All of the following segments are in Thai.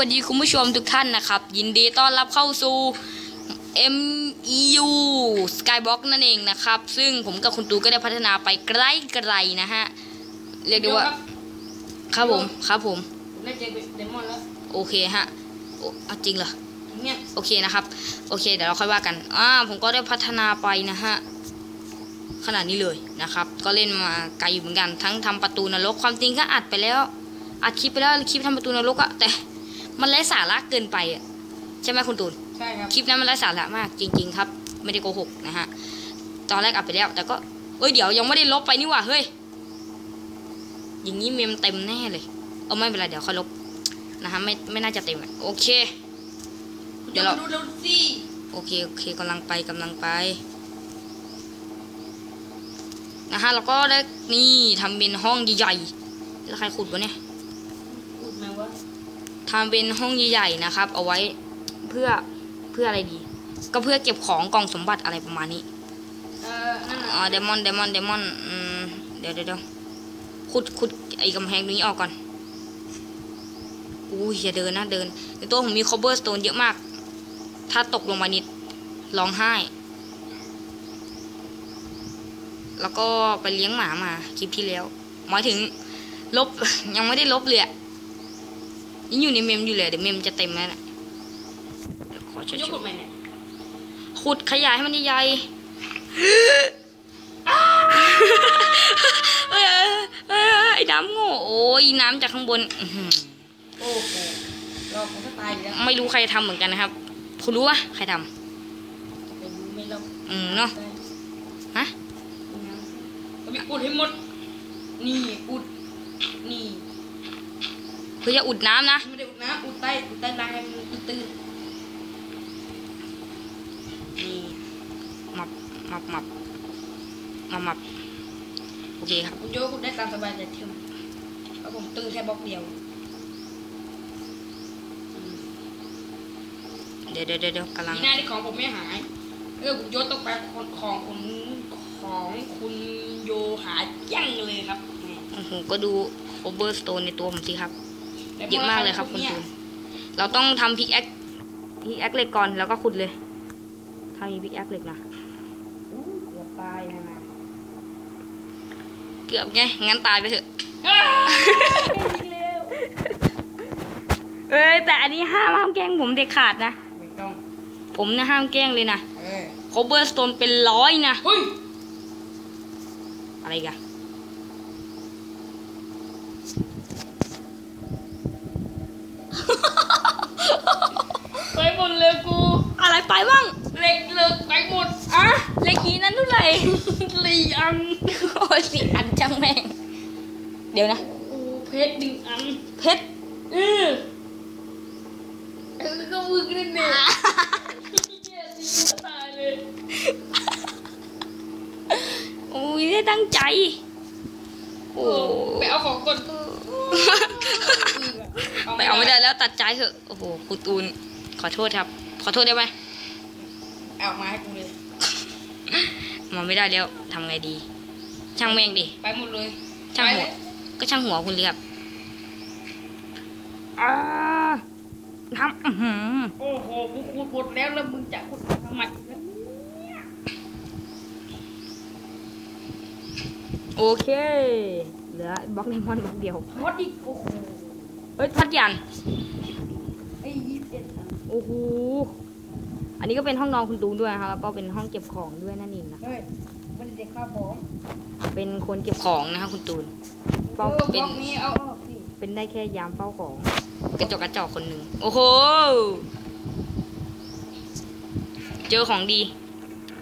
สวัสดีคุณผู้ชมทุกท่านนะครับ ยินดีต้อนรับเข้าสู่ MEU Skybox นั่นเองนะครับ ซึ่งผมกับคุณตูก็ได้พัฒนาไปไกลๆนะฮะ เรียกได้ว่า ครับผม ครับผมผมได้เจอเดมอนแล้ว โอเคฮะโอ้เอาจริงเหรอเนี่ยโอเคนะครับ โอเค เดี๋ยวเราค่อยว่ากันอ่าผมก็ได้พัฒนาไปนะฮะขนาดนี้เลยนะครับ ก็เล่นมาไกลอยู่เหมือนกัน ทั้งทำประตูนรกความจริงก็อัดไปแล้ว อัดคลิปไปแล้วคลิปทำประตูนรกอะแต่ มันไร้สาระเกินไปอะใช่ไหมคุณตูนใช่ครับคลิปนั้นมันไร้สาระมากจริง ๆ ครับ ไม่ได้โกหกนะฮะตอนแรกอัดไปแล้ว แต่ก็เอ้ยเดี๋ยวยังไม่ได้ลบไปนี่หว่าเฮ้ยอย่างนี้เมมเต็มแน่เลยเอาไม่เป็นไรเดี๋ยวค่อยลบนะฮะไม่ไม่น่าจะเต็มอะโอเค เดี๋ยวเราดูดูสิโอเคโอเคกำลังไปกำลังไปนะฮะแล้วก็ได้นี่ทำเป็นห้องใหญ่ๆแล้วใครขุดวะเนี่ยพูดมาว่า ทำเป็นห้องใหญ่ๆนะครับ เอาไว้เพื่อเพื่ออะไรดี ก็เพื่อเก็บของกล่องสมบัติอะไรประมาณนี้เออนั่นอ๋อเดมอนเดมอนเดมอนอืมเดี๋ยวเดี๋ยวเดี๋ยวขุดขุดไอ้กำแพงตรงนี้ออกก่อนอู้ยอย่าเดินนะเดินในตัวผมมีคอเบอร์สโตนเยอะมาก ถ้าตกลงมานิดร้องไห้ แล้วก็ไปเลี้ยงหมามาคลิปที่แล้วหมายถึงลบยังไม่ได้ลบเลยอะ ยังอยู่ในเมมอยู่เลยเดี๋ยวเมมจะเต็มแล้วนะเดี๋ยวขอช่วยยกๆกดใหม่เนี่ยขุดขยายให้มันใหญ่ๆเอ้ยเอ้ยเอ้ยไอ้น้ำโง่โอ้ยน้ำจากข้างบนอื้อหือโอ้โหรอผมก็ตายอยู่แล้วไม่รู้ใครทำเหมือนกันนะครับ คุณรู้ปะใครทไปดูไม่รอบำอืมเนาะได้ฮะก็ไปอุดให้หมด นี่อุดนี่ เพื่อจะอุดน้ำนะไม่ได้อุดนะอุดใต้อุดใต้รางให้มันตื้นนี่มับมับมับมับมับโอเคครับๆคุณโยกอุดได้ตามสบายแต่เทียมเพราะผมตื้นแค่บล็อกเดียวอืมเดี๋ยวเดี๋ยวเดี๋ยวเดี๋ยวกำลังทีหน้าที่ของผมไม่หายเออคุณโยต้องไปของของคุณของคุณโยหายั่งเลยครับเนี่ยโอ้โหก็ดูโอเบอร์สโตนในตัวผมสิครับ เยอะมากเลยครับคุณตูนเราต้องทำพิกแอคพิกแอคเหล็กก่อนแล้วก็ขุดเลยถ้ามีพิกแอคเหล็กนะอู้เกือบตายนะนะเกือบไงงั้นตายไปเถอะอ้าวอีกแล้วเอ้ยแต่อันนี้ห้ามห้ามแกล้งผมเด็ดขาดนะไม่ต้องผมนะห้ามแกล้งเลยนะเออโคเบอร์สโตนเป็นร้อยนะเฮ้ยอะไรกัน ไปหมดเลยกู อะไรไปบ้าง เหล็กเหลิกไปหมดอะเล็กนี้นั้นเท่าไหร่สี่อันโอ้ยสี่อันจังแม่ง เดี๋ยวนะโอ้เพชรหนึ่งอัน เพชรเออเออก็มึกนั่นเองเหี้ยตีกูตายเลยโอ้ยได้ตั้งใจ โอ้โอ้ไปเอาของก่อนไปเอาไม่ได้แล้วตัดใจเถอะ โอ้โหครูตูน ขอโทษครับ ขอโทษได้ไหมเอามาให้กูเลยมาไม่ได้แล้วทำไงดี ช่างแม่งดิ ไปหมดเลย ช่างหัวไปเลยก็ช่างหัวคุณเลยครับอ่าทำอื้อหือโอ้โหกูขุดหมดแล้วแล้วมึงจะขุดทำไม โอเค เหลือบล็อกเลมอนบล็อกเดียวพอดอีกโอ้โหเฮ้ยพัดยันไอ้ยี่สิบเอ็ดอันโอ้โห อันนี้ก็เป็นห้องนอนคุณตูนด้วยนะครับแล้วก็เป็นห้องเก็บของด้วยนั่นเองนะเฮ้ยมันเด็กข้าวผมเป็นคนเก็บของนะครับคุณตูนเออบเป็ล็นอกนี้เอาออกสิเป็นได้แค่ยามเฝ้าของ กระจกกระจอกคนหนึ่งโอ้โห เจอของดี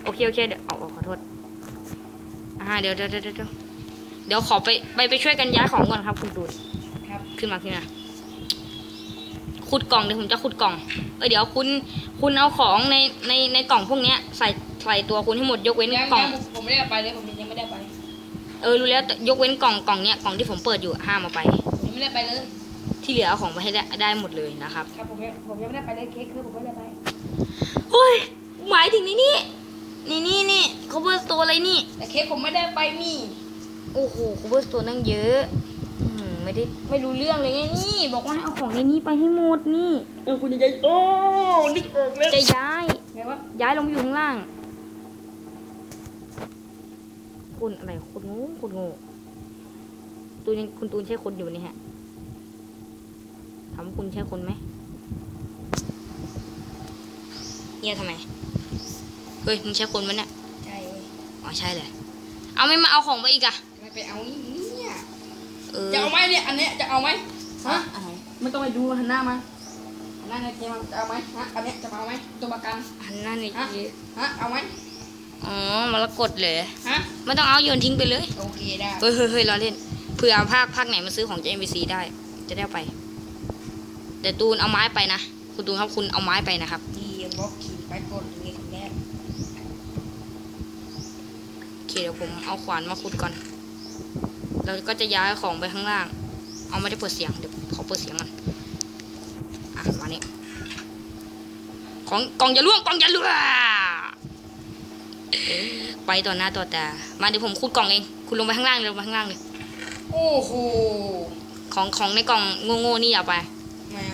โอเคโอเคเดี๋ยวเอาเอาขอโทษอ่าเดี๋ยวเดี๋ยวเดี๋ยว เดี๋ยวเดี๋ยวขอไปไปไปช่วยกันย้ายของก่อนครับ คุณตูนครับ ขึ้นมาขึ้นมาขุดกล่องเดี๋ยวผมจะขุดกล่อง เออเดี๋ยวคุณคุณเอาของในในในกล่องพวกเนี้ย ใส่ใส่ตัวคุณให้หมดยกเว้นยังกล่อง ยังผมไม่ได้เอาไปเลยผมยังไม่ได้ไปเออรู้แล้วแต่ยกเว้นกล่องกล่องเนี้ยกล่องที่ผมเปิดอยู่อะห้ามเอาไป ผมยังไม่ได้ไปเลยที่เหลือเอาของไปให้ได้ได้หมดเลยนะครับ ครับผมยังผมยังไม่ได้ไปเลยเค้กคือผมไม่ได้ไปเฮ้ยหมายถึงนี่นี่นี่นี่นี่เขาเบอร์สโตอะไรนี่ แต่เค้กผมไม่ได้ไปมี โอ้โหเขาเบอร์สโตนั่งเยอะอื้อหือไม่ได้ไม่รู้เรื่องเลยไงนี่ บอกว่าให้เอาของในนี้ไปให้หมดนี่เออคุณจะย้ายโอ้นึกออกแล้วจะย้ายไงวะย้ายลงไปอยู่ข้างล่าง คุณอะไรคุณงูคุณงูตูนยังคุณตูนใช่คนอยู่นี่ฮะถามว่าคุณใช่คนไหมเงียบทำไมเฮ้ยมึงใช่คนมั้ยเนี่ยใช่เว้ยอ๋อใช่เลย เอาไม่มาเอาของไปอีกอะ ไม่ไปเอานี่เนี่ยเออจะเอาไหมเนี่ยอันเนี้ยจะเอาไหมฮะอะไรไม่ต้องไปดูหันหน้ามาหันหน้าในเกมมาจะเอาไหมฮะอันเนี้ยจะเอาไหมตัวประกันหันหน้าในฮะฮะเอาไหมอ๋อมาละกดเลยฮะไม่ต้องเอาโยนทิ้งไปเลยโอเคได้เฮ้ยเฮ้ยเฮ้ยเราเล่นเผื่อภาคภาคไหนมาซื้อของจาก MVC ได้ จะได้เอาไปแต่ตูนเอาไม้ไปนะคุณตูนครับคุณเอาไม้ไปนะครับดีบล็อกขีดไปกดตรงนี้คนแรกโอเคเดี๋ยวผมเอาขวานมาขุดก่อน เราก็จะย้ายของไปข้างล่าง เอาไม่ได้เปิดเสียง เดี๋ยวขอเปิดเสียงก่อนอะมานี่ของกล่องอย่าล่วงกล่องอย่าล่วงไปต่อหน้าต่อตา มาเดี๋ยวผมขุดกล่องเอง คุณลงไปข้างล่างเลยลงไปข้างล่างเลย โอ้โห ของของในกล่องโง่ๆนี่อย่าไปมา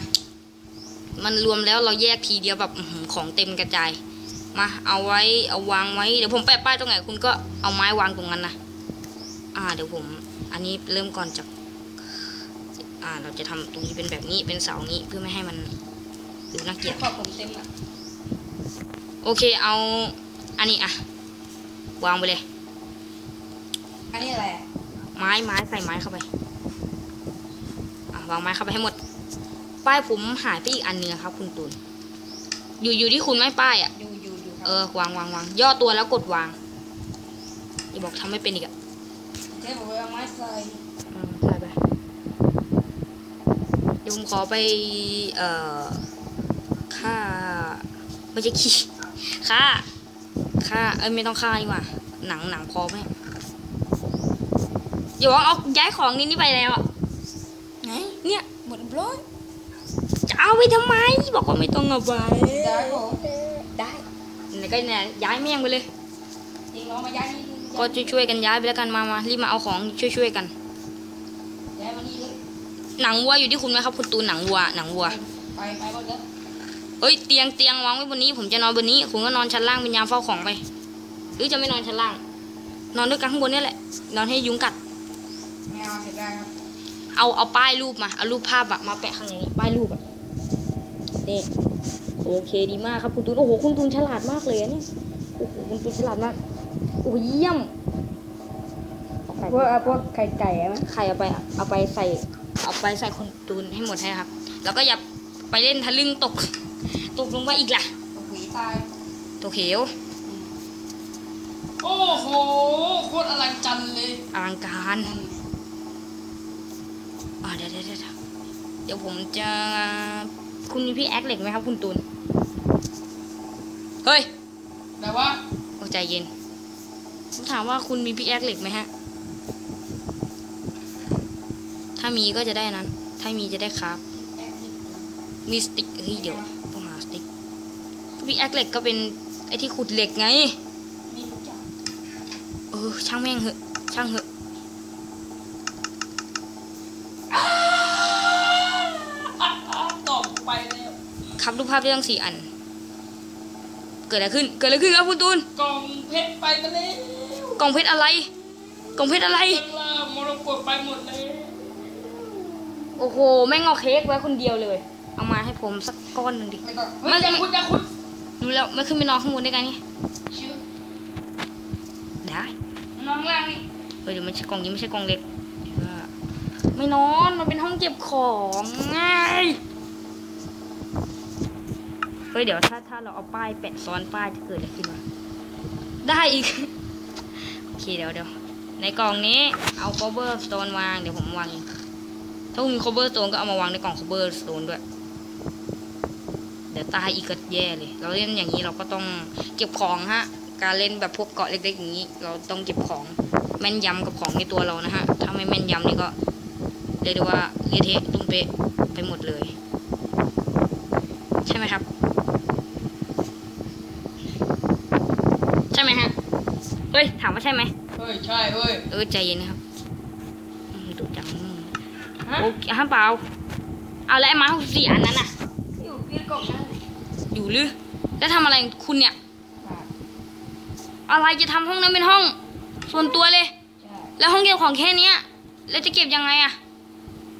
มันรวมแล้วเราแยกทีเดียวแบบอื้อหือของเต็มกระจาย มาเอาไว้เอาวางไว้ เดี๋ยวผมแปะป้ายตรงไหนคุณก็เอาไม้วางตรงนั้นนะ อ่า เดี๋ยวผมอั นนี้เริ่มก่อนจากอ่าเราจะทำตรงนี้เป็นแบบนี้เป็นเสานี้เพื่อไม่ให้มันดูน่าเกลียดขอบผมเต็มอะโอเคเอาอันนี้อะวางไปเลย อันนี้อะไรอะไม้ไม้ใส่ไม้เข้าไปอะวางไม้เข้าไปให้หมด ป้ายผมหายไปอีกอันเนื้อะครับ คุณตูนอยู่อยู่ที่คุณไหม่ป้ายอะอยู่อยู่อยู่คเอรับอวางวางวางย่อตัวแล้วกดวางอย่าบอกทำไม่เป็นอีกอะ เจ๊ผมไปเอาไม้ ใส่อืมใช่ไปเดี๋ยวผมขอไป เอ่อค่าไม่ใช่ขี้ค่าค่าเอ้ยไม่ต้องค่าดีกว่า หนังหนังพอไหมเดี๋ยวเอาย้ายของนี้นี่ไปแล้วอะไหนเนี่ยหมดเรียบร้อยจะเอาไปทำไม บอกว่าไม่ต้องเอาไปได้ผมได้ไหนก็เนี่ยย้ายแม่งไปเลยจริงเรามาย้ายนี่ ก็ช่วยๆกันย้ายไปแล้วกันมามารีบมาเอาของช่วยๆกันย้ายมานี่เลยหนังวัวอยู่ที่คุณไหมครับ คุณตูนหนังวัวหนังวัวไปไปหมดเลยเอ้ยเตียงเตียงวางไว้บนนี้ ผมจะนอนบนนี้ คุณก็นอนชั้นล่างเป็นยามเฝ้าของไป หรือจะไม่นอนชั้นล่าง นอนด้วยกันข้างบนนี่แหละ นอนให้ยุงกัดไม่เอาเสร็จได้ครับเอาเอาป้ายรูปมาเอารูปภาพอะมาแปะข้างในนี้ป้ายรูปอะนี่โอเคดีมากครับคุณตูนโอ้โหคุณตูนฉลาดมากเลยอะเนี่ยโอ้โหคุณตูนฉลาดมาก โอ้โหเยี่ยมเอาไก่พวกพวกไข่ไก่ไหมไข่เอาไปอะเอาไปใส่ เอาไปใส่คุณตูนให้หมดให้ครับ แล้วก็อย่าไปเล่นทะลึ่งตก ตกลงไปอีกล่ะตกหวีตายตัวเขียวโอ้โหโคตรอลังจันเลยอลังการอ่าเดี๋ยวเดี๋ยวเดี๋ยวเดี๋ยวผมจะคุณมีพี่แอคเหล็กไหมครับ คุณตูน เฮ้ยแต่ว่าโอ้ใจเย็น ผมถามว่าคุณมีพี่แอคเหล็กไหมฮะ ถ้ามีก็จะได้นั้น ถ้ามีจะได้ครับ มีสติ๊กเฮ้ยเดี๋ยวต้องหาสติ๊กพี่แอคเหล็กก็เป็นไอที่ขุดเหล็กไงมีทุกอย่างเออช่างแม่งเหอะ ช่างเหอะอะอะตอบไปแล้วครับรูปภาพได้ทั้งสี่อัน เกิดอะไรขึ้น เกิดอะไรขึ้นครับคุณตูน กล่องเพชรไปมาแล้ว กล่องเพชรอะไร กล่องเพชรอะไรข้างล่างมรกตไปหมดแล้วโอ้โหแม่งเอาเค้กไว้คนเดียวเลย เอามาให้ผมสักก้อนหนึ่งดิไม่ต้องไม่ไม่จะคุณจะคุณดูแล้วไม่ขึ้นไปนอนข้างบนได้ไงนี่ชื่อได้น้องล่างนี่เฮ้ยเดี๋ยวไม่ใช่กล่องนี้ไม่ใช่กล่องเล็กเดี๋ยวว่าไม่นอนมันเป็นห้องเก็บของไงเฮ้ยเดี๋ยวถ้าถ้าเราเอาป้ายแปะซ้อนป้ายจะเกิดอะไรขึ้นวะได้อีกโอ เคเดี๋ยวเดี๋ยวในกล่องนี้เอา cover stone วางเดี๋ยวผมวางเองถ้าคุณมี cover stone ก็เอามาวางในกล่อง cover stone ด้วย เดี๋ยวตายอีกก็แย่เลย เราเล่นอย่างนี้เราก็ต้องเก็บของฮะ การเล่นแบบพวกเกาะเล็กๆอย่างนี้ เราต้องเก็บของแม่นยำกับของในตัวเรานะฮะ ถ้าไม่แม่นยำนี่ก็เรียกได้ว่าเละเทะตุ้มเป๊ะไปหมดเลย ใช่ไหมครับ ใช่ไหมฮะ เฮ้ย ถามว่าใช่ไหมเฮ้ย ใช่เฮ้ย เออ ใจเย็นนะครับอืมดุจังอืมฮฮะโอเคห้ามเปล่า เอาแล้วไอ้ไม้หกสี่อันนั้นน่ะ อยู่ที่กล่องนั้นอยู่หรือ แล้วทำอะไรคุณเนี่ย อะไรจะทำห้องนั้นเป็นห้อง ส่วนตัวเลยใช่แล้วห้องเก็บของแค่เนี้ยแล้วจะเก็บยังไงอะ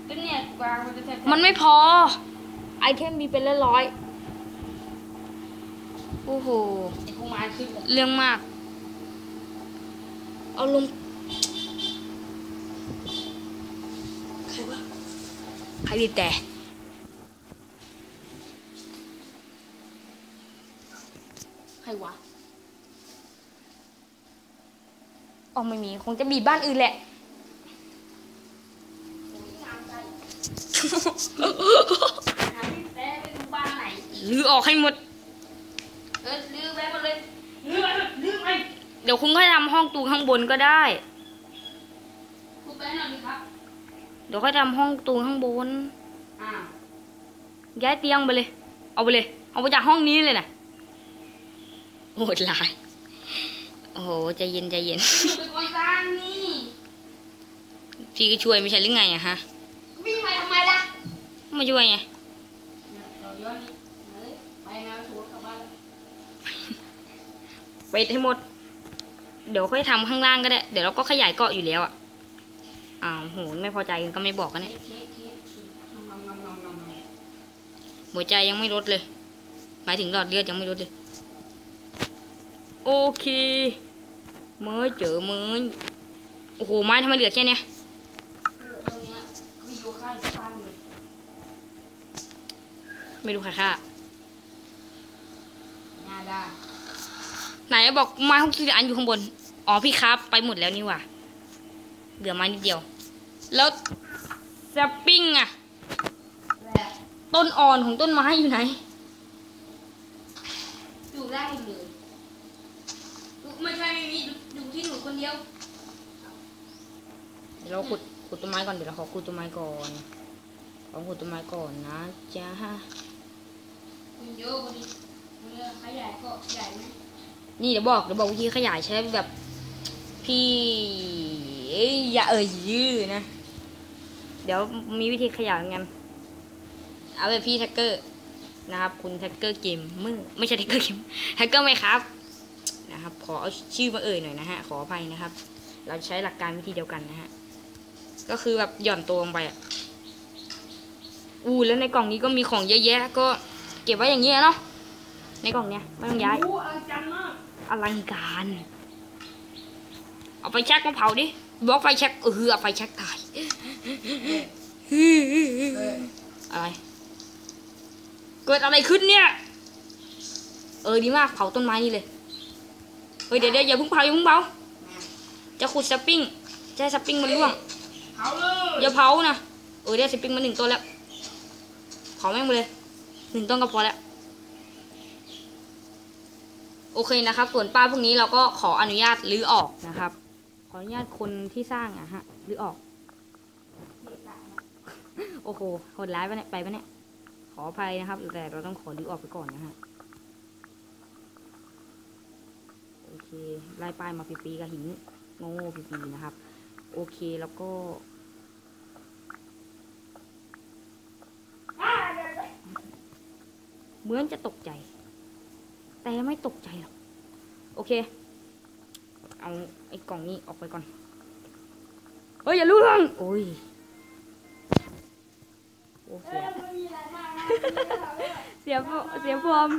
ก็เนี่ยวางมันจะแทบมันไม่พอ ไอเทมมีเป็นร้อยๆโอ้โหไอ้พวกไม้ขึ้นเลยเรื่องมาก เอาลงใครวะใครบีบแต่ใครวะอ๋อไม่มี คงจะบีบบ้านอื่นแหละหาที่แต้ไปดูบ้านไหนลือออกให้หมด เออลื้อไปหมดเลยลื้อไปลื้อไป เดี๋ยวคุณค่อยทำห้องตูนข้างบนก็ได้ทุบไปหน่อยดิครับ เดี๋ยวค่อยทำห้องตูนข้างบนอ่าย้ายเตียงไปเลย เอาไปเลย เอาไปจากห้องนี้เลยนะโหดร้าย โอ้โหใจเย็นใจเย็นอยู่เป็นคนสร้างนี่พี่ก็ช่วยไม่ใช่หรือไงอะฮะวิ่งไปทำไมล่ะไม่ช่วยไงเนี่ยเราย้อนนี่เฮ้ยไปงานสวนกลับบ้านแล้วไปให้หมด เดี๋ยวค่อยทำข้างล่างก็ได้ เดี๋ยวเราก็ขยายเกาะอยู่แล้วอะอ้าวโหไม่พอใจก็ไม่บอกกันเนี่ยหัวใจยังไม่ลดเลย หมายถึงหลอดเลือดยังไม่ลดเลย โอเคเมื่อเจอมื่อโอ้โหไม้ทำไมเหลือแค่เนี้ยไม่รู้ใครฆ่างาได้ ไหนบอกไม้หกสิบอันอยู่ข้างบน อ๋อพี่ครับ ไปหมดแล้วนี่หว่าเหลือไม้นิดเดียว แล้วสปริงอะแหละต้นอ่อนของต้นไม้อยู่ไหน อยู่ได้หมดเลยไม่ใช่ไม่มีอยู่ที่หนูคนเดียวเดี๋ยวเราขุดขุดต้นไม้ก่อนเดี๋ยวเราขอขุดต้นไม้ก่อนขอขุดต้นไม้ก่อนนะจ๊ะมันเยอะพอดีมันเลยขยายก็ใหญ่ไหม นี่เดี๋ยวบอกเดี๋ยวบอกวิธีขยายใช้แบบ พี่อ้ยอย่าเอ่ยยื้อนะ เดี๋ยวมีวิธีขยายเหมือนกันเอาแบบพี่แท็กเกอร์นะครับ คุณแท็กเกอร์เกมเมือไม่ใช่แท็กเกอร์เกมแท็กเกอร์ไหมครับนะครับ ขอเอาชื่อมาเอ่ยหน่อยนะฮะ ขออภัยนะครับ เราใช้หลักการวิธีเดียวกันนะฮะ ก็คือแบบหย่อนตัวลงไปอู้แล้วในกล่องนี้ก็มีของเยอะแยะ ก็เก็บไว้อย่างเงี้ยเนาะในกล่องเนี้ยไม่ต้องย้าย อ้อลังการมากอลังการ เอาไฟแช็กมาเผาดิบล็อกไฟแช็กเออเอาไฟแช็กตายเอออะไร เกิดอะไรขึ้นเนี่ย เออดีมากเผาต้นไม้นี่เลย เฮ้ยเดี๋ยวเดี๋ยวอย่าเพิ่งเผาอย่าเพิ่งเผา จะขุดสปริงจะให้สปริงมันร่วงเผาเลยอย่าเผานะ เออได้สปริงมาหนึ่งต้นแล้ว เผาแม่งไปเลยหนึ่งต้นก็พอแล้ว โอเคนะครับ ส่วนป้าพวกนี้เราก็ขออนุญาตรื้อออกนะครับ ขออนุญาตคนที่สร้างอะฮะรื้อออก โอ้โหโหดร้ายไปะเนี่ยไปปะเนี่ย ขออภัยนะครับแต่เราต้องขอรื้อออกไปก่อนนะฮะโอเคไล่ป้ายมาปีๆกับหินโง่ๆปีๆนะครับ โอเคแล้วก็เหมือนจะตกใจ แต่ไม่ตกใจหรอก โอเค เอาไอ้กล่องนี้ออกไปก่อน เฮ้ย อย่าล่วงโอ้ย โอเค เสียเสียฟอร์ม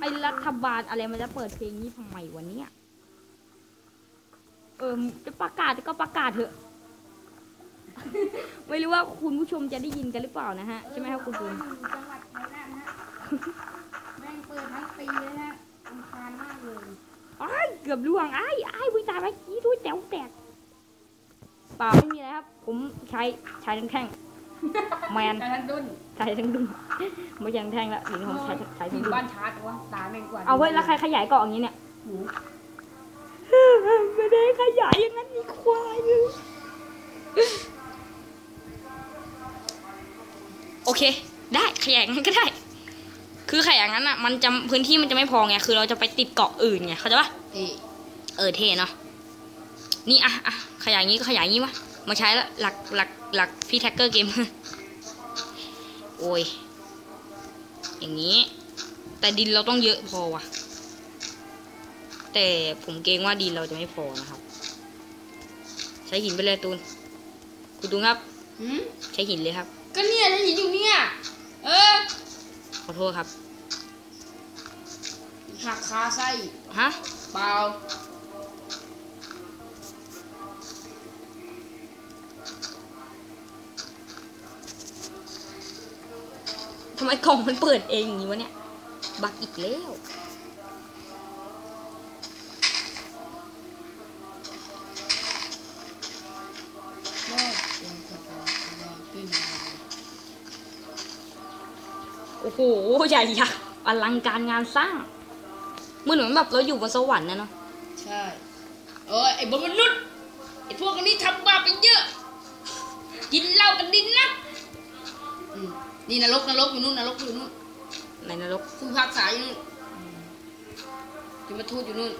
ไอ้รัฐบาลอะไรมันจะเปิดเพลงนี้ทำไมวะเนี่ยเออจะประกาศก็ประกาศเถอะ ไม่รู้ว่าคุณผู้ชมจะได้ยินกันหรือเปล่านะฮะ ใช่ไหมครับคุณปูนอยู่จังหวัดชัยนาทนะฮะแม่งเปิดทั้งปีเลยนะรำคาญมากเลยอ้ายเกือบล่วงอ้ายอ้ายวิ่งตายไปยี่ด้วยแต๋วแตกเปล่าไม่มีอะไรครับ ผมใช้ใช้ทั้งแท่งแมนแต่ท่านดุนใช้ทั้งดุนไม่ใช่ทั้งแท่งละหรือผมใช้ใช้ถึทั้งงดุนบ้านชาร์จวะตาแม่งกว่าเอาไว้ยแล้วใครขยายเกาะอย่างนี้เนี่ยหูไม่ได้ขยายอย่างนั้นมีควายอยู่ โอเค ได้ขยายงั้นก็ได้คคือไข่อย่างนั้นอะ มันจะพื้นที่มันจะไม่พอไง คือเราจะไปติดเกาะอื่นไง เข้าใจปะเอ๊ะเออเท่เนาะ นี่อะอะขยายงี้ก็ขยายงี้วะ มาใช้แล้วหลักหลักหลักพี่แท็กเกอร์เกม โอ้ย อย่างนี้ แต่ดินเราต้องเยอะพอว่ะ แต่ผมเกรงว่าดินเราจะไม่พอนะครับ ใช้หินไปเลยตูน คุณตูนครับหืมใช้หินเลยครับ ก็เนี่ยฉันอยู่เนี่ย เออขอโทษครับ หักคาไส้ฮะ เปล่าทำไมกล่องมันเปิดเองอย่างนี้วะเนี่ย บักอีกแล้ว โอ้โหใหญ่ยักษ์อลังการงานสร้างเหมือนแบบเราอยู่บนสวรรค์นะเนาะใช่เออไอ้บนมนุษย์ไอ้พวกอันนี้ทำบาปไปเยอะ กินเหล้ากันดินนะอืมนี่นรกนรกอยู่นู่นนรกอยู่นู่นในนรกผู้พิพักษาอยู่นู่นจะมาทูตอยู่นู่น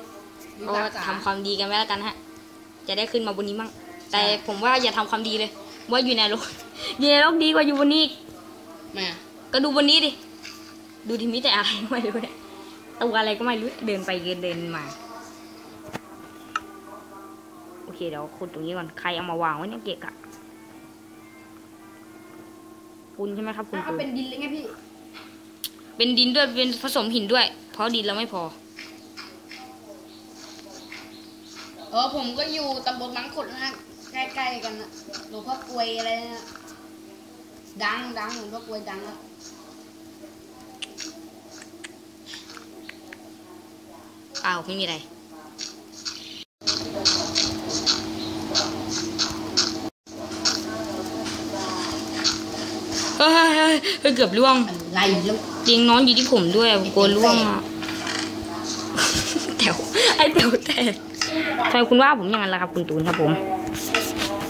ผู้พิก็พากษาทำความดีกันไว้แล้วกันฮะ จะได้ขึ้นมาบนนี้มั่งแต่ผมว่าอย่าทำความดีเลย ว่าอยู่ในนรกอยู่ในนรกดีกว่าอยู่บนนี้อีกแม่ ก็ดูบนนี้ดิ ดูที่มีแต่อะไรก็ไม่รู้เนี่ยตัวอะไรก็ไม่รู้เดินไปเดินเดินมา โอเคเดี๋ยวขุดตรงนี้ก่อน ใครเอามาวางไว้เนี่ยเกะกะปูนใช่ไหมครับคุณถ้าเขาปูนเป็นดินเลยไงพี่ เป็นดินด้วย เป็นผสมหินด้วย เพราะดินเราไม่พอ เออผมก็อยู่ตำบลบางขดนะใกล้ๆกันนะหลวงพ่อกลวยอะไรนะดังดังหลวงพ่อกลวยดังนะ อ้าวไม่มีอะไรเฮ้ยเฮ้ยเฮ้ยเฮ้ยเกือบล่วง อะไรแล้วเตียงนอนอยู่ที่ผมด้วยผมกลัวล่วงอะแถวไอ้แถวแตกทำไมคุณว่าผมอย่างนั้นล่ะครับคุณตูนครับผม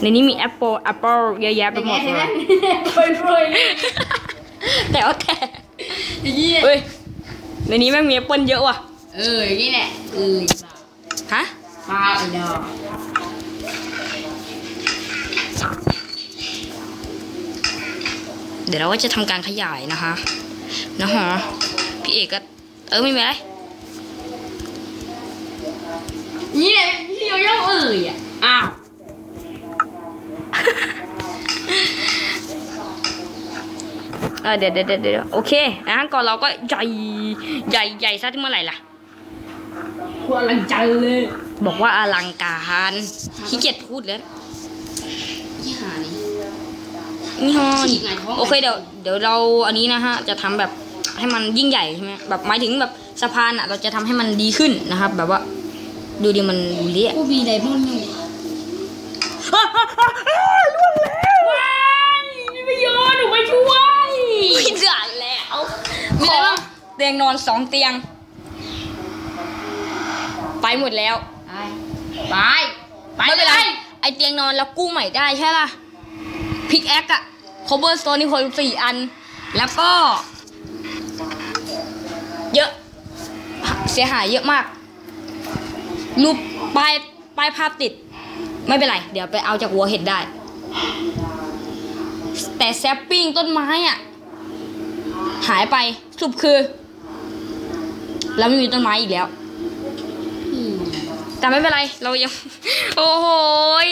ในนี้มีแอปเปิลแอปเปิลเยอะแยะไปหมดเลยโปรยโปรยแต่ว่าแต่อย่างนี้เฮ้ยในนี้แม่งมีแอปเปิลเยอะว่ะ เอออย่างนี้แหละเออฮะปลาไปเนาะเดี๋ยวเราก็จะทำการขยายนะคะนะฮะพี่เอกก็ เออไม่มีอะไรนี่แหละที่โยโย่เอ่ยอะอ้าวเออเดี๋ยวเดี๋ยวเดี๋ยวเดี๋ยวโอเคนะฮะก่อนเราก็ใหญ่ใหญ่ใหญ่ซะที่เมื่อไหร่ล่ะ พวกลังจันเลย บอกว่าอลังการขี้เกียจพูดแล้วยี่หานี่นี่ฮะฉีกไงท้องโอเคเดี๋ยวเดี๋ยวเราอันนี้นะฮะจะทำแบบให้มันยิ่งใหญ่ใช่ไหมแบบหมายถึงแบบสะพานอะ เราจะทำให้มันดีขึ้นนะครับ แบบว่า ดูดิมันดูเละกูมีไดมอนด์อยู่ล่วงแล้วว้ายไม่โยนหนูไปช่วยไม่ได้แล้วมีอะไรบ้างเตียงนอนสองเตียงไป หมดแล้ว ไปไปไม่เป็นเลไรยไอเตียงนอนเรากู้ใหม่ได้ใช่ล่ะพิกแอคอะ cover stone นี่คนสี่อัน แล้วก็ เยอะ เสียหายเยอะมากรูปป้ายป้ายภาพติด ไม่เป็นไร เดี๋ยวไปเอาจากหัวเห็ดได้ แต่แซปปิ้งต้นไม้อะหายไปสุปคือ แล้วไม่มีต้นไม้อีกแล้วอืม แต่ไม่เป็นไร เรายัง โอ้โหย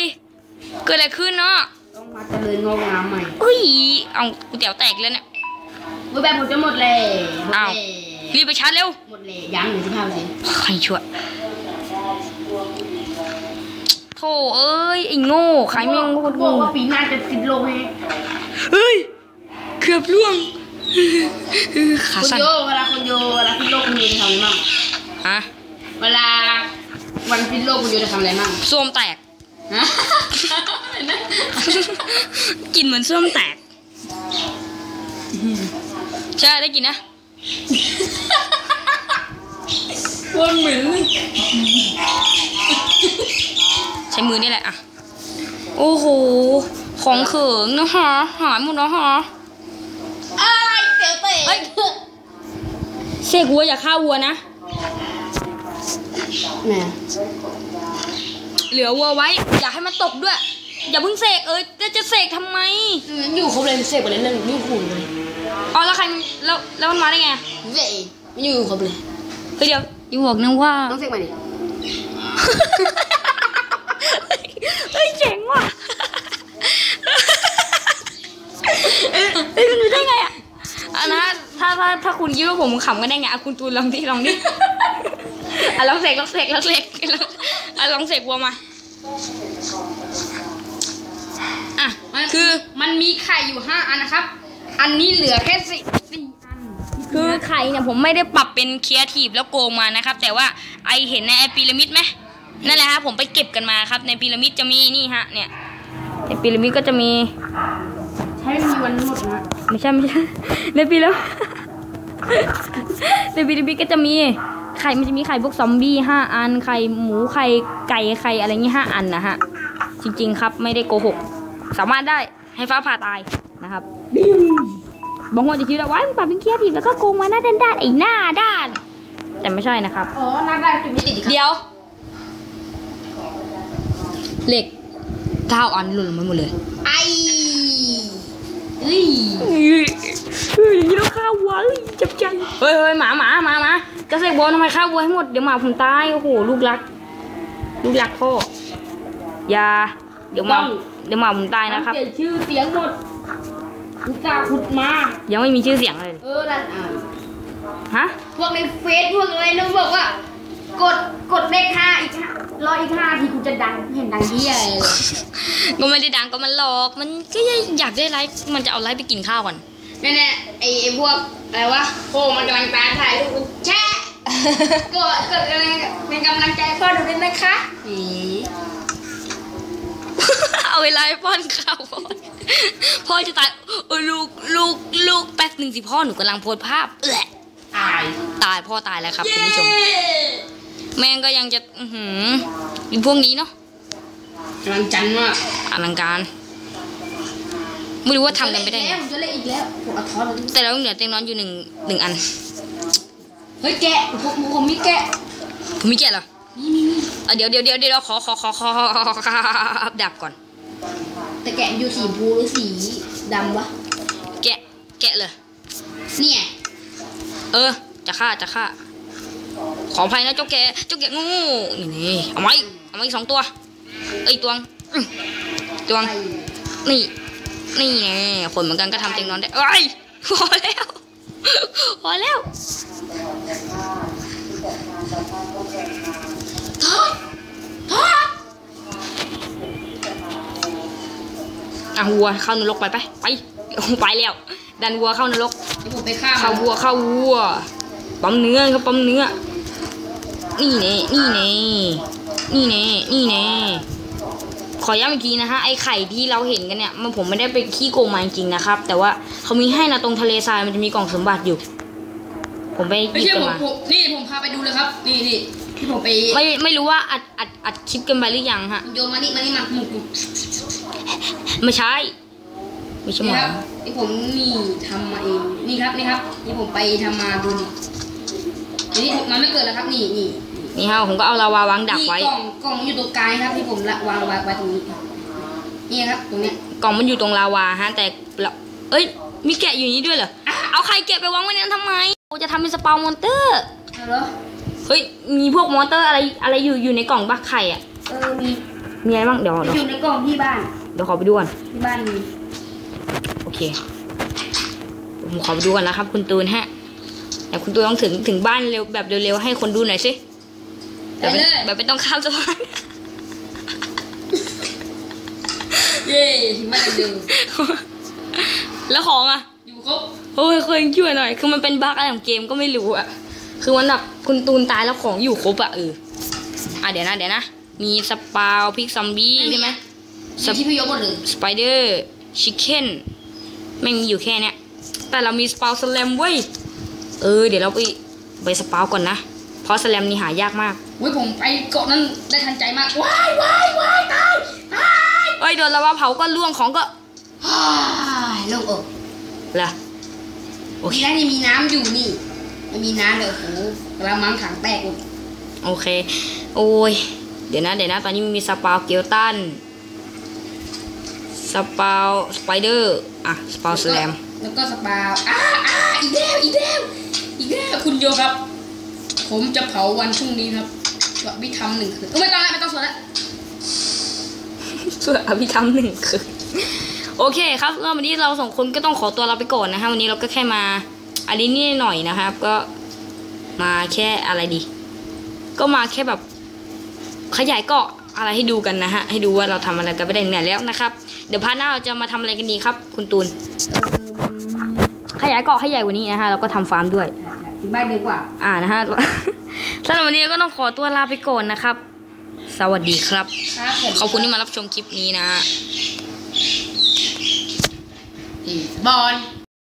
เกิดอะไรขึ้นเนาะต้องมาเจริญงอกงามใหม่อุ้ย เอากูเตี๋ยวแตกแล้วเนี่ยมือแบบผมจะหมดเลยหมดอ้าวเลยรีบไปชาร์จเร็ว หมดเลยยังเหลือสิบห้าเปอร์เซ็นต์ใครช่วยโธ่เอ้ยไอ้โง่ใครแม่งโง่บอกโง่ว่าปีหน้าจะติดโลกให้เฮ้ย เกือบล่วงขาคุณสั่นโยเวลาคุณโยเวลาติดโลกคุณโยจะทำอะไรบ้างฮะเวลา วันติดโลกคุณโยจะทำอะไรบ้างส้วมแตก ฮะกลินเหมือนส้วมแตก ใช่ได้กินนะ คนเหม็นใช้มือนี่แหละอะโอ้โห ของเขิงนะฮะหายหมดแล้วฮะอ้ายเสียวเตะเฮ้ยเสกวัวอย่าฆ่าวัวนะ แหมเหลือวัวไว้ อย่าให้มันตกด้วย อย่าเพิ่งเสกเอ้ยจะจะเสกทำไม อยู่ครบเลยเสกไปเลยเรื่องอยู่คูณเลยอ๋อแล้วใครแล้วแล้วมันมาได้ไงเว้ยมันอยู่ครบเลยเฮ้ยเดี๋ยวอย่าบอกนะว่าต้องเสกมาดิเฮ้ยเจ๋งว่ะเอ้ยเฮ้ยมันรู้ได้ไงอะอันนะถ้าถ้าถ้าคุณคิดว่าผมขำกันได้ไงอะคุณตูนลองดิลองดิ อะลองเสกลองเสกลองเสกลองอะลองเสกวัวมาอะมันคือมันมีไข่อยู่ห้าอันนะครับ อันนี้เหลือแค่สี่สี่อัน คือไข่เนี่ยผมไม่ได้ปรับเป็นเคียทีฟแล้วโกงมานะครับ แต่ว่าไอเห็นในไอพีระมิดไหมนั่นแหละครับผมไปเก็บกันมาครับ ในพีระมิดจะมีนี่ฮะ เนี่ย ในพีระมิดก็จะมีใช้มีวันหมดนะไม่ใช่ไม่ใช่ในปีแล้วในปีนี้ก็จะมี ไข่มันจะมีไข่พวกซอมบี้ห้าอัน ไข่หมูไข่ไก่ไข่อะไรเงี้ยห้าอันนะฮะ จริง ๆ ครับไม่ได้โกหก สามารถได้ให้ฟ้าผ่าตายนะครับบางคนจะคิดว่าว้ายมันปรับเป็นเคียทีฟแล้วก็โกงมาหน้าด้านด้านๆไอ้หน้าด้าน แต่ไม่ใช่นะครับอ๋อน้ำได้จุดไม่ติดอีกครับเดี๋ยว เหล็กเก้าอันหล่นลงมาหมดเลยไอ เฮ้ยเฮ้ยเฮ้ยอย่างนี้ต้องฆ่าวัวจับใจเฮ้ยเฮ้ยหมาหมาหมาหมาจะเสกวัวทำไมฆ่าวัวให้หมดเดี๋ยวหมาผมตายโอ้โหลูกรัก ลูกรักพ่ออย่าเดี๋ยวหมาเดี๋ยวหมาผมตายนะครับเปลี่ยนชื่อเสียงหมดอุตส่าขุดมา ยังไม่มีชื่อเสียงเลย เออนั่นอ่าฮะ พวกในเฟซพวกอะไรนะบอกว่า กดกดเลขห้าอีกห้า รออีกห้าทีกูจะดังเห็นดังที่อะไรเลยก็ไม่ได้ดังก็มันหลอก มันก็อยากได้ไลฟ์มันจะเอาไลฟ์ไปกินข้าวก่อนแน่ๆไอ้ไอ้พวกอะไรวะโอ้มันกำลังตามถ่ายรูปกูแช่กดกดอะไรเป็นกำลังใจพ่อดูด้วยนะคะอีเอาเวลาไปป้อนข้าวพ่อพ่อจะตายเออลูกลูกลูกแป๊บหนึ่งสิพ่อหนูกำลังโพสภาพเอออายตายพ่อตายแล้วครับคุณผู้ชม แม่งก็ยังจะ อือหือมีพวกนี้เนาะกำลังจันมากอลังการ ไม่รู้ว่าทำกันไปได้ไงผมจะเล่นอีกแล้วผมเอาทอดมาดิแต่เราเหลือเตียงนอนอยู่หนึ่งหนึ่งอัน เฮ้ยแกะผมผมมีแกะผมมีแกะเหรอนี่นี่นี่อะเดี๋ยวเดี๋ยวเดี๋ยวเดี๋ยวขอขอขอขอดับก่อน แต่แกะอยู่สีบูหรือสีดำวะ แกะแกะเลยเนี่ย เออจะฆ่าจะฆ่า ขออภัยนะเจ้าแกะเจ้าแกะงูนี่นี่เอาไว้เอาไว้อีกสองตัวเอ้ยตวงอื้อตวงไอ้นี่ นี่ไงคนเหมือนกันก็ทำเตียงนอนได้เอ้ยพอแล้วพอแล้วทอดทอดอะวัวเข้านรกไปไปไปไปแล้วดันวัวเข้านรกเดี๋ยวผมไปฆ่าเข้าวัวเข้าวัวปั๊มเนื้อครับปั๊มเนื้อ นี่แน่นี่แน่นี่แน่นี่แน่ขอย้ำอีกทีนะฮะไอ้ไข่ที่เราเห็นกันเนี่ยมันผมไม่ได้ไปขี้โกงมาจริงๆนะครับ แต่ว่าเขามีให้นะตรงทะเลทรายมันจะมีกล่องสมบัติอยู่ ผมไปหไม่ยิบใช่กันผมมาผมนี่ผมพาไปดูเลยครับ นี่นี่ที่ผมไปไม่ไม่รู้ว่าอัดอัดอัดคลิปกันไปหรือยังฮะ โยนมานี่มานี่มาหมุกหมุกไม่ใช่ไม่ใช่หนี่มอครับนี่ผมนี่ทำมาเองนี่ครับนี่ครับนี่ผมไปทำมาดูดิอันนี้ผมมันไม่เกิดแล้วครับ นี่นี่ นี่ฮะผมก็เอาลาวาวางดักนี่ไว้ กล่องกล่องอยู่ตรงกลางครับที่ผมละวางไว้ไว้ตรงนี้นี่ครับตรงเนี้ยกล่องมันอยู่ตรงลาวาฮะแต่เราเอ้ยมีแกะอยู่นี้ด้วยเหรอ เอาไข่แกะไปวางไว้ในนั้นทำไมโอจะทำเป็นสปาวมอนเตอร์เอาเหรอ เฮ้ยมีพวกมอนเตอร์อะไรอะไรอยู่อยู่ในกล่องปะไข่อะเออมี มีอะไรบ้างเดี๋ยวอเดี๋ยวยู่ในกล่องที่บ้าน เดี๋ยวขอไปดูก่อนที่บ้านมี โอเค ผมขอไปดูก่อนนะครับ คุณตูนฮะแต่คุณตูนต้องถึงถึงบ้านเร็วแบบเร็วๆให้คนดูหน่อยสิ ไปแบบเลไม่ยแบบไม่ต้องข้ามสะพานเย้ถึงบ้านเร็วแล้วของอะอยู่ครบโอ้ยเคยช่วยหน่อย คือมันเป็นบั๊กอะไรของเกมก็ไม่รู้อะคือมันแบบคุณตูนตายแล้วของอยู่ครบอะเออ อะเดี๋ยวนะเดี๋ยวนะ มีสปาวพิกซอมบี้ใช่ไหมสที่พี่ยกหมดเลยสไปเดอร์ชิคเก้นไม่มีอยู่แค่เนี้ย แต่เรามีสปาวสแลมเว้ย เออ เดี๋ยวเราไปไปสปาวก่อนนะเพ ราะสแลมนี่หายากมากเว้ยผมไปเกาะนั้นได้ทันใจมากว้ายว้ายว้ายตายตายเอ้ยโดนลาวาเผาก็ล่วงของก็ฮ่ายโล่งอกละโอเคทีแรกนี่มีน้ำอยู่นี่ไม่มีน้ำเลยโอ้โหกระมังถังแตกหมดโอเค โอ้ย เดี๋ยวนะ เดี๋ยวนะ ตอนนี้มีสปาวเกลตันสปาวสไปเดอร์ อะ สปาวสแลม แล้วก็สปาวอ่าอ่าอีกแล้วอีกแล้วอีกแล้วคุณโยครับ ผมจะเผาวันพรุ่งนี้ครับว่าวิธรรมหนึ่งคืนเอ้ยไม่ต้องแล้วไม่ต้องสวดแล้วช่วยอภิธรรมหนึ่งคือโอเคครับแล้ววันนี้เราสองคนก็ต้องขอตัวลาไปก่อนนะฮะวันนี้เราก็แค่มาอันนี้นี่หน่อยนะครับ ก็มาแค่อะไรดี ก็มาแค่แบบขยายเกาะอะไรให้ดูกันนะฮะ ให้ดูว่าเราทำอะไรกันไปได้ถึงไหนแล้วนะครับ เดี๋ยวพาร์ทหน้าเราจะมาทำอะไรกันดีครับ คุณตูน ขยายเกาะให้ใหญ่กว่านี้นะฮะแล้วก็ทำฟาร์มด้วย ถึงบ้านดีกว่า อ่านะฮะสำหรับวันนี้ก็ต้องขอตัวลาไปก่อนนะครับ สวัสดีครับครับผมขอบคุณที่มารับชมคลิปนี้นะฮะบอล